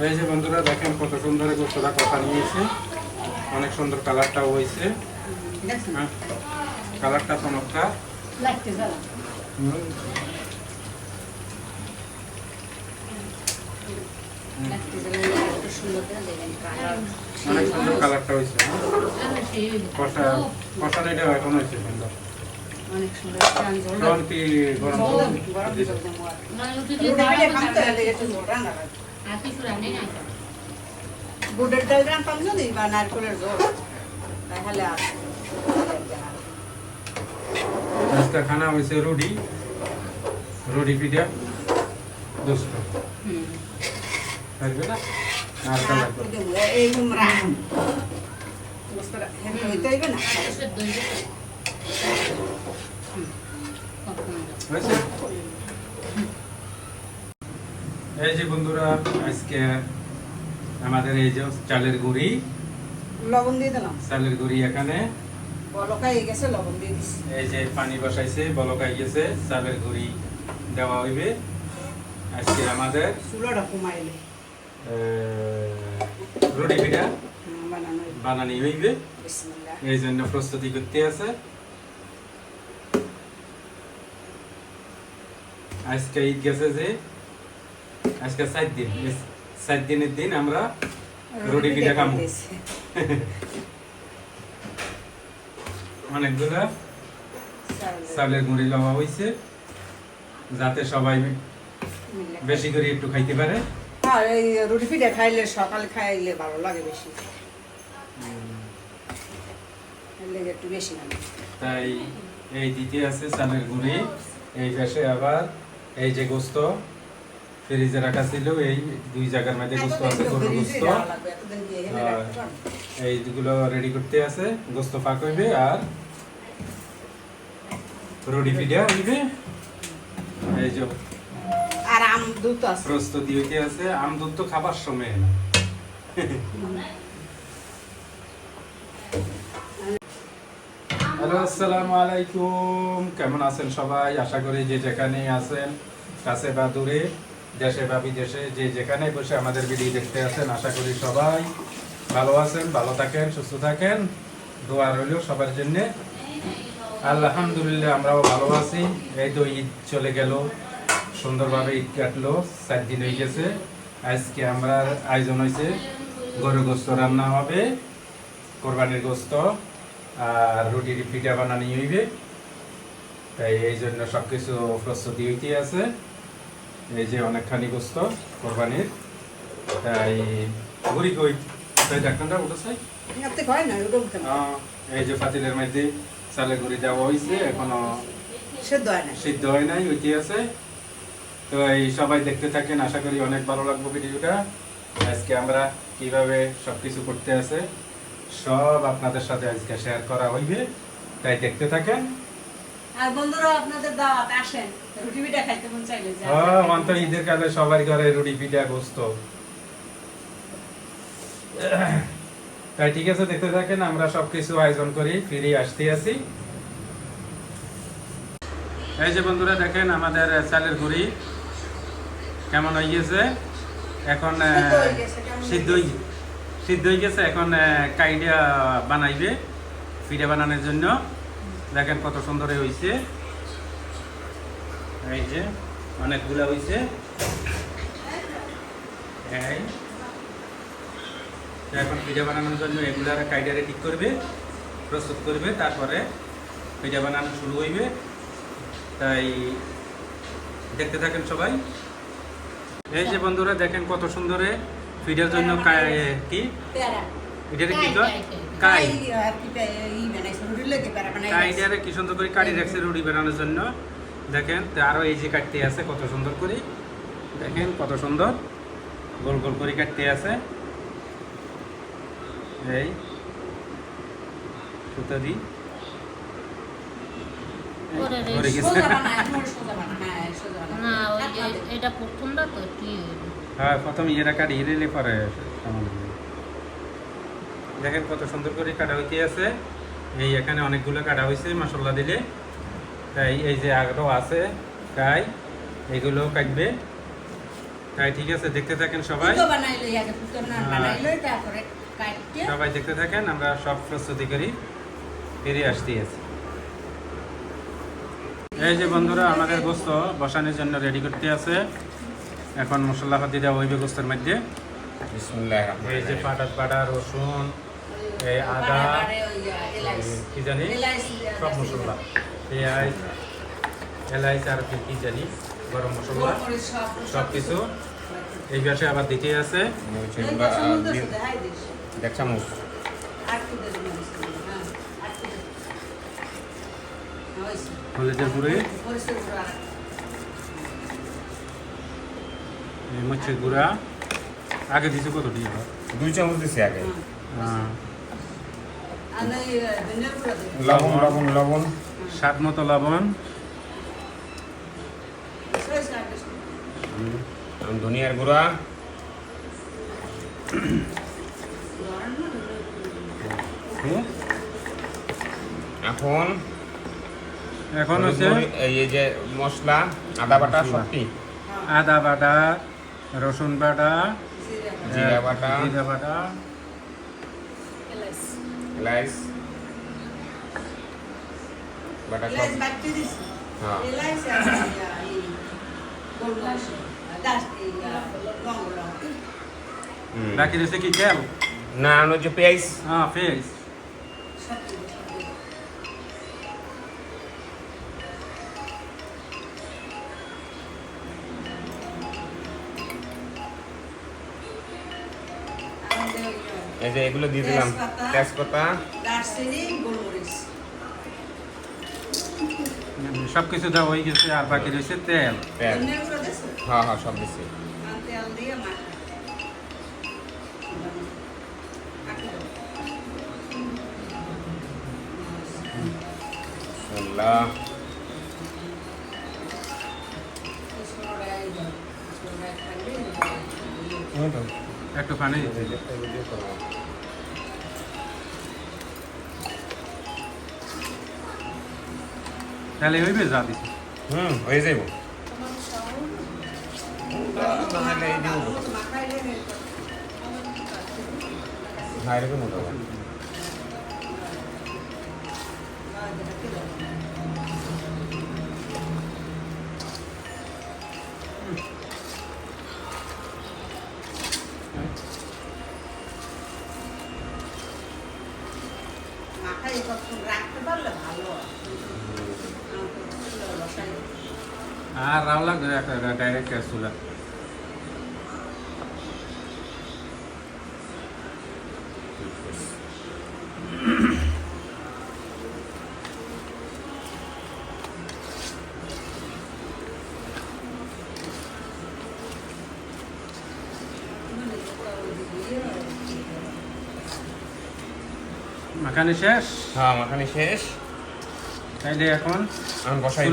এই যে বন্ধুরা দেখেন কত সুন্দর গোস্তটা কথা নিয়েছে। অনেক সুন্দর কালারটাও হয়েছে। হ্যাঁ কালারটা চমৎকার। অনেক সুন্দর কালারটা হয়েছে হ্যাঁ। কষা কষাটা এটা এখন হয়েছে সুন্দর গরম জল জল গরম দিতে? জল দেবো আর। মানে রুটি রুটি দিয়ে বেড়ে দাও খাম তো এর লেগে একটু জল রান্না করে। আর কিছু রান্নাই নাই তো। বুটের ডাল রান্তাম যদি বা নারকেলের জল তাহলে আর আজকে খানা হয়েছে রুটি রুটি পিঠা দুষ্ট হুম। থাকবে না আর আর লাগবে করে দেবো, এই উমরা বস্তাটা হেঁটে হইতে হইবে না আর সেদ্ধ হয়ে গেছে। কখনো না। হয়েছে এই যে বন্ধুরা আজকে আমাদের এই যে চালের গুঁড়ি। লবণ দিয়ে দিলাম। চালের গুঁড়ি এখানে। বলকাই গেছে লবণ দিয়ে দিছি। এই যে পানি বসাইছে বলকাই গেছে চালের গুঁড়ি দেওয়া হইবে। আজকে আমাদের চুলোটা কমাইলে। রুটি পিঠা বানানো বানানি হইবে। বিসমিল্লাহ। এই জন্য প্রস্তুতি করতে আছে। আজকে ঈদ গেছে যে আজকে সাত দিন সাত দিনের দিন আমরা রুটি পিঠা খাব। অনেকগুলো চালের চালের গুঁড়ি লওয়া হয়েছে যাতে সবাই বেশি করে একটু খাইতে পারে। আর এই রুটি পিঠা খাইলে সকালে খাইলে ভালো লাগে বেশি। একটু বেশি তাই এই দিতে আছে চালের গুঁড়ি এই পাশে আবার এই যে গোস্ত। ফ্রিজে রাখা ছিল এই দুই জায়গার মধ্যে গোস্ত আছে গরুর গোস্ত। এইগুলো রেডি করতে আছে গোস্ত ফাঁক হইবে আর রুটি পিঠা হইবে। এই যে আর আম দুধ আছে। প্রস্তুতি হইতে আছে আম দুধ তো খাবার সময় না। হ্যালো আসসালামু আলাইকুম। কেমন আছেন সবাই? আশা করি যে যেখানে আছেন কাছে বা দূরে। দেশে বা বিদেশে, যে যেখানে বসে আমাদের ভিডিও দেখতে আছেন, আশা করি সবাই ভালো আছেন, ভালো থাকেন, সুস্থ থাকেন। দোয়া রইল সবার জন্যে। আলহামদুলিল্লাহ, আমরাও ভালো আছি। এই তো ঈদ চলে গেল। সুন্দরভাবে ঈদ কাটলো চার দিন হয়ে গেছে। আজকে আমরা আয়োজন হয়েছে গরু গোস্ত রান্না হবে, কোরবানির গোস্ত আর রুটির পিঠা বানানি হইবে। তাই এই জন্য সব কিছু প্রস্তুতি হইতে আছে। এই যে অনেকখানি গোস্ত কোরবানির। তাই ঘুরি কই তাই ডাক্তারটা উঠেছে আপনি না ওটা উঠতে এই যে পাতিলের মধ্যে চালের গুঁড়ি দেওয়া হয়েছে এখনও সেদ্ধ হয় না। সিদ্ধ হয় নাই ওইটি আছে। তো এই সবাই দেখতে থাকেন আশা করি অনেক ভালো লাগবে ভিডিওটা। আজকে আমরা কীভাবে সবকিছু করতে আছে সব আপনাদের সাথে আজকে শেয়ার করা হইবে। তাই দেখতে থাকেন। আর বন্ধুরা আপনাদের দাওয়াত আসেন। রুটি পিঠা খাইতে মন চাইলে যে ও ঈদের কালে সবার ঘরে রুটি পিঠা গোস্ত। তাই ঠিক আছে দেখতে থাকেন আমরা সবকিছু আয়োজন করি ফিরে আসতে আছি এই যে বন্ধুরা দেখেন আমাদের চালের গুঁড়ি কেমন হয়ে গেছে? এখন সিদ্ধ হয়ে সিদ্ধ হয়ে গেছে এখন আহ, কাইডা বানাইবে পিঠা বানানোর জন্য। দেখেন কত সুন্দর হয়েছে এই যে অনেকগুলা হয়েছে এই। এখন পিঠা বানানোর জন্য এগুলার কাইডারে ঠিক করবে প্রস্তুত করবে তারপরে পিঠা বানানো শুরু হইবে। তাই দেখতে থাকেন সবাই। এই যে বন্ধুরা দেখেন কত সুন্দরে পিঠার জন্য কি? এটারে কি কয় কাই, আর কি পে- বানাইছে রুটির লেগে পেয়ারা বানাই কাইডারে কি সুন্দর করে কাটি রাখছে রুটি বানানোর জন্য। দেখেন তো আরও এই যে কাটতে আছে কত সুন্দর করে। দেখেন কত সুন্দর। গোল গোল করে কাটতে আছে। এই সুতো দি। হ্যাঁ সোজা বানায়। না ওই যে এটা প্রথমটা তো কি? হ্যাঁ প্রথম ইয়েরা কাটি হিরেলে পরে সামান্য। দেখেন কত সুন্দর করে কাটা হইতে আছে। এই এখানে অনেকগুলো কাটা হয়েছে মশলা দিলে। তাই এই যে আগ্রহ আছে তাই এগুলো কাটবে। তাই ঠিক আছে দেখতে থাকেন সবাই। হ্যাঁ। সবাই দেখতে থাকেন আমরা সব প্রস্তুতি করি। ফিরে আসতে আছি এই যে বন্ধুরা আমাদের গোস্ত বসানোর জন্য রেডি করতে আছে। এখন মশলা পাতি দেওয়া হইবে গোস্তের মধ্যে। এই যে পাটা পাটা রসুন এই আদা কি জানি? সব মশলা। পেঁয়াজ এলাইচ আর কি কি জানি? গরম মশলা। সব কিছু এই পাশে আবার দিতে আছে। দেখ চামচ। হ্যাঁ হলুদের গুঁড়ি। মরিচের গুঁড়া। এই মরিচের গুঁড়া। আগে দিছো কত দিয়ে দুই চামচ দিছি আগে। হ্যাঁ আর এই ধনিয়ার গুঁড়া দেব লবণ লবণ লবণ স্বাদ মতো লবণ ধনিয়ার গুঁড়া? এখন এখন হচ্ছে এই যে মশলা আদা বাটা। সবটি আদা বাটা রসুন বাটা জিরা জিরা বাটা। জিরা বাটা এলাচ এলাইচ বাটা সব এলাচ বাটতে দিছি হ্যাঁ। এলাচ আর ইয়া, এই গোলমরিচ দাস এই লং লং হুম। বাকি রয়েছে কি তেল না আর ওই যে পেঁয়াজ হ্যাঁ পেঁয়াজ এই যে এগুলো দিয়ে দিলাম তেজপাতা। সব কিছু দেওয়া হয়ে গেছে আর বাকি রয়েছে তেল তেল হ্যাঁ হ্যাঁ সব তেল দিয়ে তাহলে হইবে যা দিছে হুম হয়ে যাইব মাখাইলে হ্যাঁ এরকম হতো মাখাই কতক্ষণ রাখতে পারলে ভালো হয়। বসাই আর লাগবে ডাইরেক্ট চুলা মাখানি শেষ? হ্যাঁ মাখানি শেষ। তাইলে এখন আমি বসাই।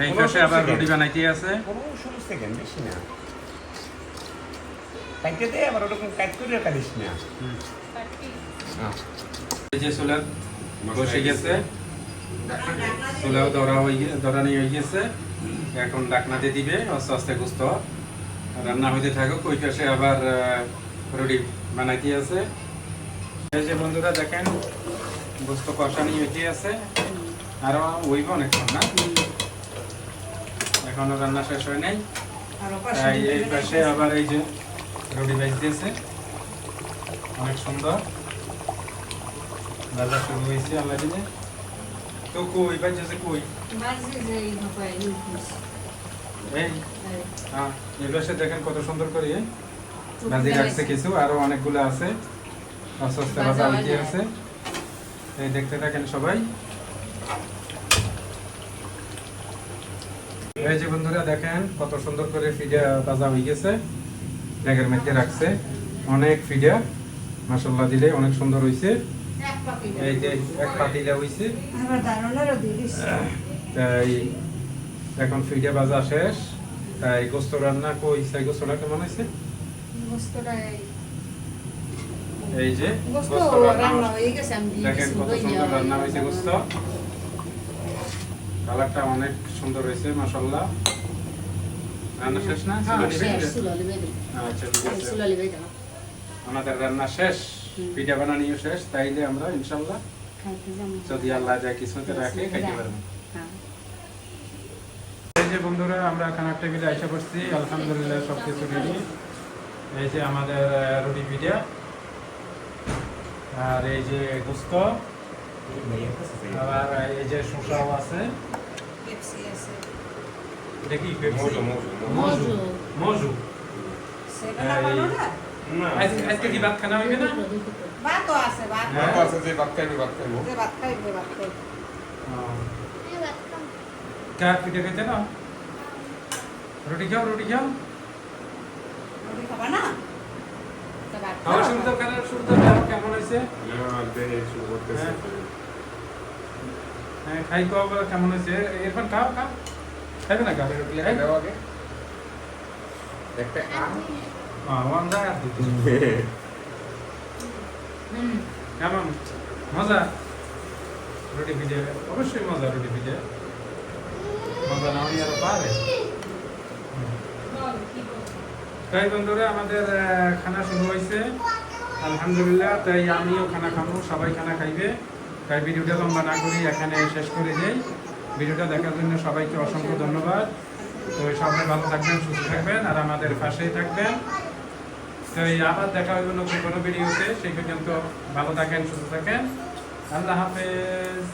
এই পাশে আবার রুটি বানাইতে আছে। পনেরো ষোলো সেকেন্ড বেশি না। কাইতে দে আবার ওরকম কাজ করে কাটিস না। হ্যাঁ। এই যে চুলা বসে গেছে। ধরা হয়ে ধরানি হয়ে গেছে। এখন ডাকনা দিয়ে দিবে আস্তে আস্তে গুস্ত। রান্না হইতে থাকুক ওই পাশে আবার রুটি বানাইতে আছে। এই যে বন্ধুরা দেখেন গুস্ত কষানি হইতে আছে। আরও ওইব অনেকক্ষণ না? এখনও রান্না শেষ হয় নাই। তাই এই পাশে আবার এই যে রুটি ভাজতেছে। অনেক সুন্দর। ভাজা শুরু হয়েছে আল্লাহ দিলে। তো কই কই? যে এই? হ্যাঁ এই পাশে দেখেন কত সুন্দর করে ভাজি রাখছে কিছু আরও অনেকগুলো আছে। আস্তে। আছে। এই দেখতে থাকেন সবাই। এই যে বন্ধুরা দেখেন কত সুন্দর করে ফিডা ভাজা হয়ে গেছে। ব্যাগের মধ্যে রাখছে। অনেক ফিডা মাসাল্লাহ দিলে অনেক সুন্দর হয়েছে এই যে এক পাতিলা হয়েছে তাই এখন ফিডা ভাজা শেষ। তাই গোস্ত রান্না কই? সেই গোস্তটা কেমন হয়েছে এই এই যে গোস্ত রান্না। রান্না হয়ে গেছে আমি দেখেন কত সুন্দর রান্না হয়ে হয়েছে গোস্ত। কালারটা অনেক সুন্দর হয়েছে মাসাল্লাহ রান্না শেষ না? হ্যাঁ শেষ চুলো লিবে দিই আচ্ছা আছে। চুলো আমাদের রান্না শেষ পিঠা বানানিও শেষ তাইলে আমরা ইনশাল্লাহ খাইতে যাব। যদি আল্লাহ যা কিছুতে রাখে খাইতে পারব। হ্যাঁ। এই যে বন্ধুরা আমরা খানার টেবিলে আইসা করছি আলহামদুলিল্লাহ সব কিছু রেডি এই যে আমাদের রুটি পিঠা। আর এই যে গুস্ত। আবার এই যে শসাও আছে? এটা কি মজু, মজু, মজু আজকে ভাত খানা হইবে না। আছে ভাত। আছে। যে ভাত খাইবে, ভাত খাইবো। যে ভাত খাইবে ভাত খাইবে। কার পিঠা খেতে না রুটি খাও রুটি খাও। রুটি খাবা না? তো ভাত খাওয়ার খাও। শুরু তো খাওয়ার শুরু তো কেমন হয়েছে? না, দেখে শুরু করতেছে। হ্যাঁ খাই খাওয়া বলে কেমন হয়েছে? এরপর খাও খাও। খাইবে না খাও। একটা কেমন মজা। রুটি পিঠে অবশ্যই মজা রুটি পিঠে মজা না হলে আরও পারে। তাই বন্ধুরা আমাদের খানা শুরু হয়েছে। আলহামদুলিল্লাহ তাই আমিও খানা খাব সবাই খানা খাইবে। তাই ভিডিওটা লম্বা না করি, এখানে শেষ করে যাই ভিডিওটা দেখার জন্য সবাইকে অসংখ্য ধন্যবাদ। তো সবাই ভালো থাকবেন, সুস্থ থাকবেন, আর আমাদের পাশেই থাকবেন। তো এই আবার দেখা হবে নতুন কোনো ভিডিওতে, সেই পর্যন্ত ভালো থাকেন, সুস্থ থাকেন। আল্লাহ হাফেজ।